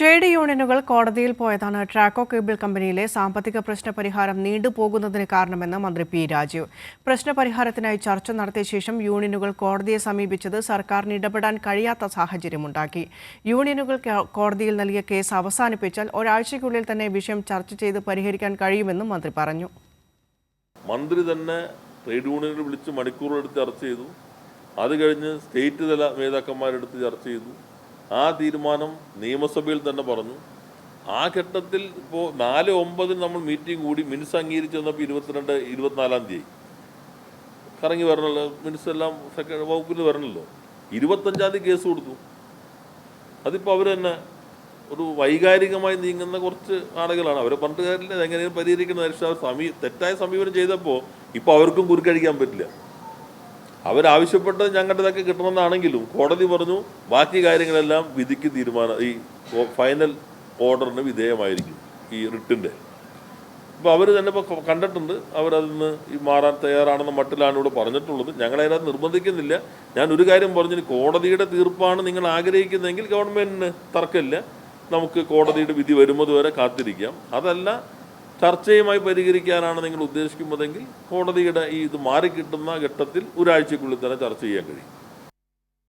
Trade യൂണിയനുകൾ കോടതിയിൽ പോയതാണ്. ട്രാക്കോ കേബിൾ കമ്പനിയിലെ സാമ്പത്തിക പ്രശ്ന പരിഹാരം നീണ്ടുപോകുന്നതിന് കാരണമെന്ന് മന്ത്രി പി രാജീവ്. പ്രശ്നപരിഹാരത്തിനായി ചർച്ച നടത്തിയ ശേഷം യൂണിയനുകൾ കോടതിയെ സമീപിച്ചത് സർക്കാരിന് ഇടപെടാൻ കഴിയാത്ത സാഹചര്യമുണ്ടാക്കി. യൂണിയനുകൾ കോടതിയിൽ നൽകിയ കേസ് അവസാനിപ്പിച്ചാൽ ഒരാഴ്ചയ്ക്കുള്ളിൽ തന്നെ വിഷയം ചർച്ച ചെയ്ത് പരിഹരിക്കാൻ കഴിയുമെന്നും മന്ത്രി പറഞ്ഞു. മന്ത്രി തന്നെ ട്രേഡ് യൂണിയനുകൾ വിളിച്ച് മണിക്കൂറെടുത്ത് ചർച്ച ചെയ്തു. അത് കഴിഞ്ഞ് സ്റ്റേറ്റ് തല നേതാക്കന്മാരെടുത്ത് ചർച്ച ചെയ്തു. ആ തീരുമാനം നിയമസഭയിൽ തന്നെ പറഞ്ഞു. ആ ഘട്ടത്തിൽ ഇപ്പോൾ നാല് ഒമ്പതിന് നമ്മൾ മീറ്റിംഗ് കൂടി മിനിസ് അംഗീകരിച്ച് വന്നപ്പോൾ ഇരുപത്തിരണ്ട് ഇരുപത്തിനാലാം തീയതി. കറങ്ങി വരണല്ലോ മിനിസ് എല്ലാം സെക്കൻഡ് വകുപ്പിൽ വരണല്ലോ. ഇരുപത്തഞ്ചാം തീയതി കേസ് കൊടുത്തു. അതിപ്പോൾ അവർ തന്നെ ഒരു വൈകാരികമായി നീങ്ങുന്ന കുറച്ച് ആളുകളാണ്. അവരെ പറഞ്ഞിട്ട് കാര്യമില്ല. എങ്ങനെയും പരിഹരിക്കുന്ന സമീ തെറ്റായ സമീപനം ചെയ്തപ്പോൾ ഇപ്പോൾ അവർക്കും കുരുക്കഴിക്കാൻ പറ്റില്ല. അവരാവശ്യപ്പെട്ടത് ഞങ്ങളുടെതൊക്കെ കിട്ടണമെന്നാണെങ്കിലും കോടതി പറഞ്ഞു ബാക്കി കാര്യങ്ങളെല്ലാം വിധിക്ക് തീരുമാനം ഈ ഫൈനൽ ഓർഡറിന് വിധേയമായിരിക്കും ഈ റിട്ടിന്റെ അപ്പോൾ അവർ തന്നെ ഇപ്പോൾ കണ്ടിട്ടുണ്ട്. അവരതിൽ നിന്ന് ഈ മാറാൻ തയ്യാറാണെന്ന മട്ടിലാണ് ഇവിടെ പറഞ്ഞിട്ടുള്ളത്. ഞങ്ങളതിനകത്ത് നിർബന്ധിക്കുന്നില്ല. ഞാൻ ഒരു കാര്യം പറഞ്ഞു കോടതിയുടെ തീർപ്പാണ് നിങ്ങൾ ആഗ്രഹിക്കുന്നതെങ്കിൽ ഗവൺമെന്റിന് തർക്കമില്ല. നമുക്ക് കോടതിയുടെ വിധി വരുന്നത് വരെ കാത്തിരിക്കാം. അതല്ല ചർച്ചയുമായി പരിഹരിക്കാനാണ് നിങ്ങൾ ഉദ്ദേശിക്കുന്നതെങ്കിൽ കോടതിയുടെ ഈ ഇത് മാറിക്കിട്ടുന്ന ഘട്ടത്തിൽ ഒരാഴ്ചക്കുള്ളിൽ തന്നെ ചർച്ച ചെയ്യാൻ കഴിയും.